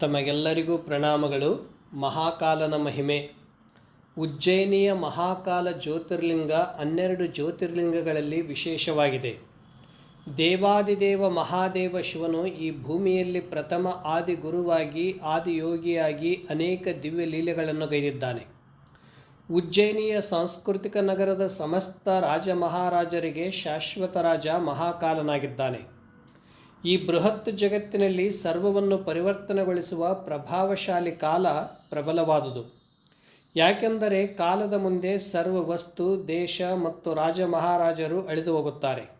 ತಮಗೆಲ್ಲರಿಗೂ ಪ್ರಣಾಮಗಳು. ಮಹಾಕಾಲನ ಮಹಿಮೆ. ಉಜ್ಜಯಿನಿಯ ಮಹಾಕಾಲ ಜ್ಯೋತಿರ್ಲಿಂಗ ಹನ್ನೆರಡು ಜ್ಯೋತಿರ್ಲಿಂಗಗಳಲ್ಲಿ ವಿಶೇಷವಾಗಿದೆ. ದೇವಾದಿದೇವ ಮಹಾದೇವ ಶಿವನು ಈ ಭೂಮಿಯಲ್ಲಿ ಪ್ರಥಮ ಆದಿ ಗುರುವಾಗಿ ಆದಿಯೋಗಿಯಾಗಿ ಅನೇಕ ದಿವ್ಯ ಲೀಲೆಗಳನ್ನು ಗೈದಿದ್ದಾನೆ. ಉಜ್ಜಯಿನಿಯ ಸಾಂಸ್ಕೃತಿಕ ನಗರದ ಸಮಸ್ತ ರಾಜ ಮಹಾರಾಜರಿಗೆ ಶಾಶ್ವತ ರಾಜ ಮಹಾಕಾಲನಾಗಿದ್ದಾನೆ. ಈ ಬೃಹತ್ ಜಗತ್ತಿನಲ್ಲಿ ಸರ್ವವನ್ನು ಪರಿವರ್ತನೆಗೊಳಿಸುವ ಪ್ರಭಾವಶಾಲಿ ಕಾಲ ಪ್ರಬಲವಾದುದು. ಯಾಕೆಂದರೆ ಕಾಲದ ಮುಂದೆ ಸರ್ವ ವಸ್ತು, ದೇಶ ಮತ್ತು ರಾಜ ಮಹಾರಾಜರು ಅಳಿದು ಹೋಗುತ್ತಾರೆ.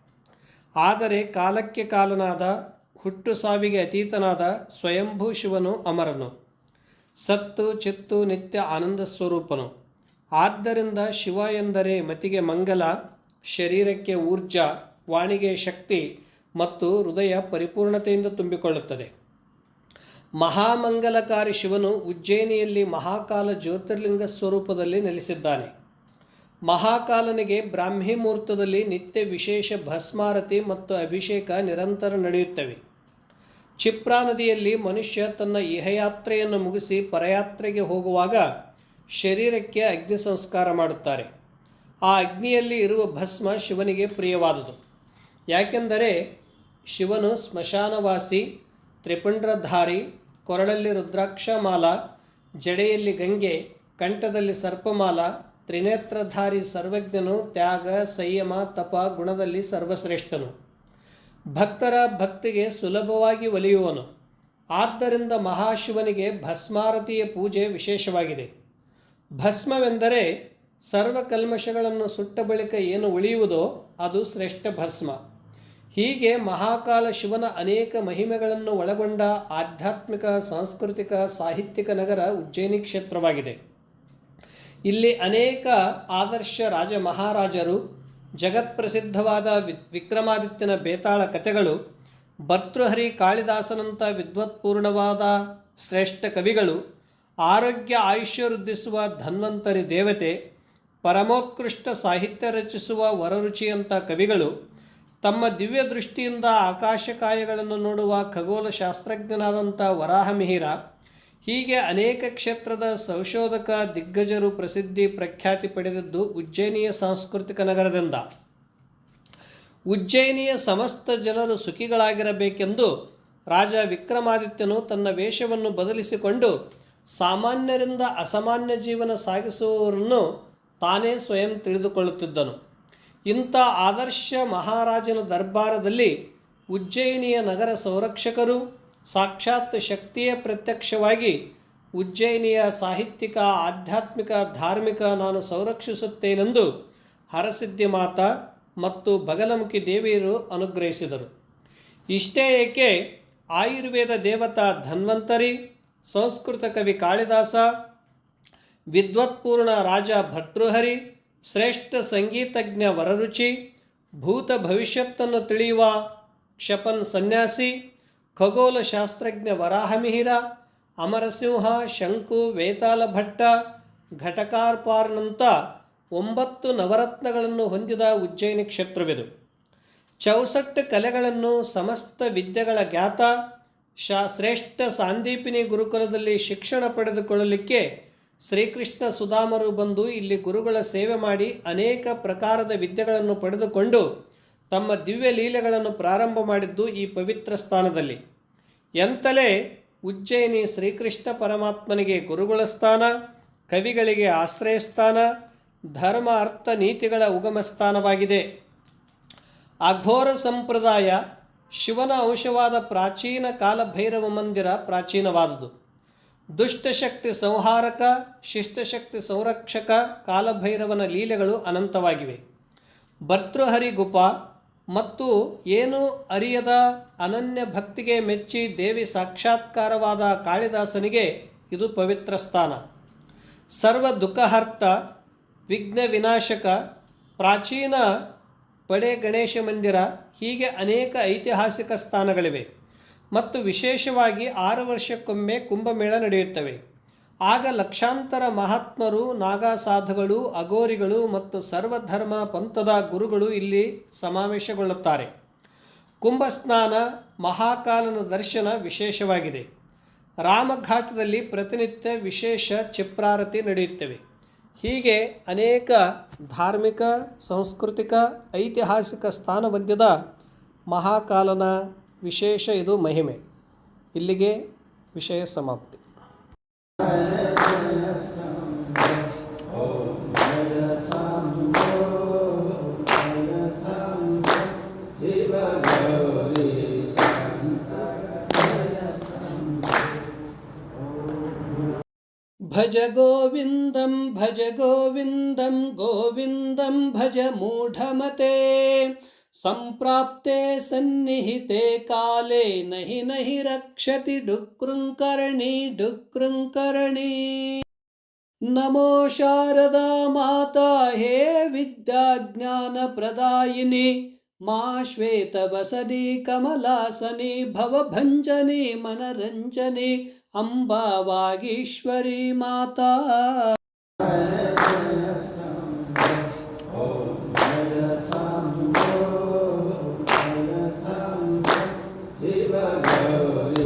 ಆದರೆ ಕಾಲಕ್ಕೆ ಕಾಲನಾದ, ಹುಟ್ಟು ಸಾವಿಗೆ ಅತೀತನಾದ ಸ್ವಯಂಭೂ ಶಿವನು ಅಮರನು. ಸತ್ತು, ಚಿತ್ತು, ನಿತ್ಯ ಆನಂದ ಸ್ವರೂಪನು. ಆದ್ದರಿಂದ ಶಿವ ಎಂದರೆ ಮತಿಗೆ ಮಂಗಲ, ಶರೀರಕ್ಕೆ ಊರ್ಜಾ, ವಾಣಿಗೆ ಶಕ್ತಿ ಮತ್ತು ಹೃದಯ ಪರಿಪೂರ್ಣತೆಯಿಂದ ತುಂಬಿಕೊಳ್ಳುತ್ತದೆ. ಮಹಾಮಂಗಲಕಾರಿ ಶಿವನು ಉಜ್ಜಯಿನಿಯಲ್ಲಿ ಮಹಾಕಾಲ ಜ್ಯೋತಿರ್ಲಿಂಗ ಸ್ವರೂಪದಲ್ಲಿ ನೆಲೆಸಿದ್ದಾನೆ. ಮಹಾಕಾಲನಿಗೆ ಬ್ರಾಹ್ಮಿ ಮುಹೂರ್ತದಲ್ಲಿ ನಿತ್ಯ ವಿಶೇಷ ಭಸ್ಮಾರತಿ ಮತ್ತು ಅಭಿಷೇಕ ನಿರಂತರ ನಡೆಯುತ್ತವೆ. ಕ್ಷಿಪ್ರಾ ನದಿಯಲ್ಲಿ ಮನುಷ್ಯ ತನ್ನ ಇಹಯಾತ್ರೆಯನ್ನು ಮುಗಿಸಿ ಪರಯಾತ್ರೆಗೆ ಹೋಗುವಾಗ ಶರೀರಕ್ಕೆ ಅಗ್ನಿ ಸಂಸ್ಕಾರ ಮಾಡುತ್ತಾರೆ. ಆ ಅಗ್ನಿಯಲ್ಲಿ ಇರುವ ಭಸ್ಮ ಶಿವನಿಗೆ ಪ್ರಿಯವಾದುದು. ಯಾಕೆಂದರೆ ಶಿವನು ಸ್ಮಶಾನವಾಸಿ, ತ್ರಿಪುಂಡ್ರಧಾರಿ, ಕೊರಳಲ್ಲಿ ರುದ್ರಾಕ್ಷಮಾಲ, ಜಡೆಯಲ್ಲಿ ಗಂಗೆ, ಕಂಠದಲ್ಲಿ ಸರ್ಪಮಾಲ, ತ್ರಿನೇತ್ರಧಾರಿ ಸರ್ವಜ್ಞನು, ತ್ಯಾಗ, ಸಂಯಮ, ತಪ, ಗುಣದಲ್ಲಿ ಸರ್ವಶ್ರೇಷ್ಠನು. ಭಕ್ತರ ಭಕ್ತಿಗೆ ಸುಲಭವಾಗಿ ಒಲಿಯುವನು. ಆದ್ದರಿಂದ ಮಹಾಶಿವನಿಗೆ ಭಸ್ಮಾರತಿಯ ಪೂಜೆ ವಿಶೇಷವಾಗಿದೆ. ಭಸ್ಮವೆಂದರೆ ಸರ್ವ ಕಲ್ಮಶಗಳನ್ನು ಸುಟ್ಟ ಬಳಿಕ ಏನು ಉಳಿಯುವುದೋ ಅದು ಶ್ರೇಷ್ಠ ಭಸ್ಮ. ಹೀಗೆ ಮಹಾಕಾಲ ಶಿವನ ಅನೇಕ ಮಹಿಮೆಗಳನ್ನು ಒಳಗೊಂಡ ಆಧ್ಯಾತ್ಮಿಕ, ಸಾಂಸ್ಕೃತಿಕ, ಸಾಹಿತ್ಯಿಕ ನಗರ ಉಜ್ಜಯಿನಿ ಕ್ಷೇತ್ರವಾಗಿದೆ. ಇಲ್ಲಿ ಅನೇಕ ಆದರ್ಶ ರಾಜ ಮಹಾರಾಜರು ಜಗತ್ಪ್ರಸಿದ್ಧವಾದ ವಿಕ್ರಮಾದಿತ್ಯನ ಬೇತಾಳ ಕಥೆಗಳು, ಭರ್ತೃಹರಿ ಕಾಳಿದಾಸನಂಥ ವಿದ್ವತ್ಪೂರ್ಣವಾದ ಶ್ರೇಷ್ಠ ಕವಿಗಳು, ಆರೋಗ್ಯ ಆಯುಷ್ಯ ವೃದ್ಧಿಸುವ ಧನ್ವಂತರಿ ದೇವತೆ, ಪರಮೋತ್ಕೃಷ್ಟ ಸಾಹಿತ್ಯ ರಚಿಸುವ ವರರುಚಿಯಂಥ ಕವಿಗಳು ತಮ್ಮ ದಿವ್ಯ ದೃಷ್ಟಿಯಿಂದ ಆಕಾಶಕಾಯಗಳನ್ನು ನೋಡುವ ಖಗೋಲ ಶಾಸ್ತ್ರಜ್ಞನಾದಂಥ ವರಾಹಮಿಹಿರ, ಹೀಗೆ ಅನೇಕ ಕ್ಷೇತ್ರದ ಸಂಶೋಧಕ ದಿಗ್ಗಜರು ಪ್ರಸಿದ್ಧಿ ಪ್ರಖ್ಯಾತಿ ಪಡೆದದ್ದು ಉಜ್ಜಯಿನಿಯ ಸಾಂಸ್ಕೃತಿಕ ನಗರದಿಂದ. ಉಜ್ಜಯಿನಿಯ ಸಮಸ್ತ ಜನರು ಸುಖಿಗಳಾಗಿರಬೇಕೆಂದು ರಾಜ ವಿಕ್ರಮಾದಿತ್ಯನು ತನ್ನ ವೇಷವನ್ನು ಬದಲಿಸಿಕೊಂಡು ಸಾಮಾನ್ಯರಿಂದ ಅಸಾಮಾನ್ಯ ಜೀವನ ಸಾಗಿಸುವವರನ್ನು ತಾನೇ ಸ್ವಯಂ ತಿಳಿದುಕೊಳ್ಳುತ್ತಿದ್ದನು. ಇಂಥ ಆದರ್ಶ ಮಹಾರಾಜನ ದರ್ಬಾರದಲ್ಲಿ ಉಜ್ಜಯಿನಿಯ ನಗರ ಸಂರಕ್ಷಕರು ಸಾಕ್ಷಾತ್ ಶಕ್ತಿಯೇ ಪ್ರತ್ಯಕ್ಷವಾಗಿ ಉಜ್ಜಯಿನಿಯ ಸಾಹಿತ್ಯಿಕ, ಆಧ್ಯಾತ್ಮಿಕ, ಧಾರ್ಮಿಕ ನಾನು ಸಂರಕ್ಷಿಸುತ್ತೇನೆಂದು ಹರಸಿದ್ಧಿ ಮಾತ ಮತ್ತು ಬಗಲಮುಖಿ ದೇವಿಯರು ಅನುಗ್ರಹಿಸಿದರು. ಇಷ್ಟೇ ಏಕೆ ಆಯುರ್ವೇದ ದೇವತಾ ಧನ್ವಂತರಿ, ಸಂಸ್ಕೃತ ಕವಿ ಕಾಳಿದಾಸ, ವಿದ್ವತ್ಪೂರ್ಣ ರಾಜ ಭರ್ತೃಹರಿ ಶ್ರೇಷ್ಠ ಸಂಗೀತಜ್ಞ ವರರುಚಿ, ಭೂತ ಭವಿಷ್ಯತ್ತನ್ನು ತಿಳಿಯುವ ಕ್ಷಪನ್ ಸನ್ಯಾಸಿ ಖಗೋಲ ಶಾಸ್ತ್ರಜ್ಞ ವರಾಹಮಿಹಿರ, ಅಮರಸಿಂಹ ಶಂಕು ವೇತಾಲ ಭಟ್ಟ ಘಟಕಾರ್ಪಾರ್ನಂಥ ಒಂಬತ್ತು ನವರತ್ನಗಳನ್ನು ಹೊಂದಿದ ಉಜ್ಜಯಿನಿ ಕ್ಷೇತ್ರವಿದು. ಚೌಸಟ್ಟು ಕಲೆಗಳನ್ನು ಸಮಸ್ತ ವಿದ್ಯೆಗಳ ಜ್ಞಾತ ಶಾ ಶ್ರೇಷ್ಠ ಸಾಂದೀಪಿನಿ ಗುರುಕುಲದಲ್ಲಿ ಶಿಕ್ಷಣ ಪಡೆದುಕೊಳ್ಳಲಿಕ್ಕೆ ಶ್ರೀಕೃಷ್ಣ ಸುಧಾಮರು ಬಂದು ಇಲ್ಲಿ ಗುರುಗಳ ಸೇವೆ ಮಾಡಿ ಅನೇಕ ಪ್ರಕಾರದ ವಿದ್ಯೆಗಳನ್ನು ಪಡೆದುಕೊಂಡು ತಮ್ಮ ದಿವ್ಯ ಲೀಲೆಗಳನ್ನು ಪ್ರಾರಂಭ ಮಾಡಿದ್ದು ಈ ಪವಿತ್ರ ಸ್ಥಾನದಲ್ಲಿ. ಎಂತಲೇ ಉಜ್ಜಯಿನಿ ಶ್ರೀಕೃಷ್ಣ ಪರಮಾತ್ಮನಿಗೆ ಗುರುಗಳ ಸ್ಥಾನ, ಕವಿಗಳಿಗೆ ಆಶ್ರಯ ಸ್ಥಾನ, ಧರ್ಮ ಅರ್ಥ ನೀತಿಗಳ ಉಗಮ ಸ್ಥಾನವಾಗಿದೆ. ಅಘೋರ ಸಂಪ್ರದಾಯ ಶಿವನ ಅಂಶವಾದ ಪ್ರಾಚೀನ ಕಾಲಭೈರವ ಮಂದಿರ ಪ್ರಾಚೀನವಾದುದು. ದುಷ್ಟಶಕ್ತಿ ಸಂಹಾರಕ, ಶಿಷ್ಟಶಕ್ತಿ ಸಂರಕ್ಷಕ, ಕಾಲಭೈರವನ ಲೀಲೆಗಳು ಅನಂತವಾಗಿವೆ. ಭರ್ತೃಹರಿ ಗುಪ ಮತ್ತು ಏನು ಅರಿಯದ ಅನನ್ಯ ಭಕ್ತಿಗೆ ಮೆಚ್ಚಿ ದೇವಿ ಸಾಕ್ಷಾತ್ಕಾರವಾದ ಕಾಳಿದಾಸನಿಗೆ ಇದು ಪವಿತ್ರ ಸ್ಥಾನ. ಸರ್ವ ದುಃಖಹರ್ತ, ವಿಘ್ನ ವಿನಾಶಕ, ಪ್ರಾಚೀನ ಬಡೆ ಗಣೇಶ ಮಂದಿರ ಹೀಗೆ ಅನೇಕ ಐತಿಹಾಸಿಕ ಸ್ಥಾನಗಳಿವೆ. ಮತ್ತು ವಿಶೇಷವಾಗಿ ಆರು ವರ್ಷಕ್ಕೊಮ್ಮೆ ಕುಂಭಮೇಳ ನಡೆಯುತ್ತವೆ. ಆಗ ಲಕ್ಷಾಂತರ ಮಹಾತ್ಮರು, ನಾಗಾಸಾಧುಗಳು ಅಗೋರಿಗಳು ಮತ್ತು ಸರ್ವಧರ್ಮ ಪಂಥದ ಗುರುಗಳು ಇಲ್ಲಿ ಸಮಾವೇಶಗೊಳ್ಳುತ್ತಾರೆ. ಕುಂಭಸ್ನಾನ, ಮಹಾಕಾಲನ ದರ್ಶನ ವಿಶೇಷವಾಗಿದೆ. ರಾಮಘಾಟದಲ್ಲಿ ಪ್ರತಿನಿತ್ಯ ವಿಶೇಷ ಚಿಪ್ರಾರತಿ ನಡೆಯುತ್ತವೆ. ಹೀಗೆ ಅನೇಕ ಧಾರ್ಮಿಕ, ಸಾಂಸ್ಕೃತಿಕ, ಐತಿಹಾಸಿಕ ಸ್ಥಾನ ಹೊಂದಿದ ಮಹಾಕಾಲನ ವಿಶೇಷ ಇದು ಮಹಿಮೆ ಇಲ್ಲಿಗೆ ವಿಷಯ ಸಮಾಪ್ತಿ ಭಜ ಗೋವಿಂದಂ ಭಜ ಗೋವಿಂದಂ ಗೋವಿಂದಂ ಭಜ ಮೂಢಮತೆ सम्प्राप्ते सन्निहिते काले नहि नहि रक्षति डुक्रुङ्करणी डुक्रुङ्करणी। नमो शारदा माता हे विद्याज्ञानप्रदायिनि, मा श्वेतवसनी कमलासनी, भवभञ्जनी, मनरञ्जनी अम्बा वागीश्वरी माता। Yeah.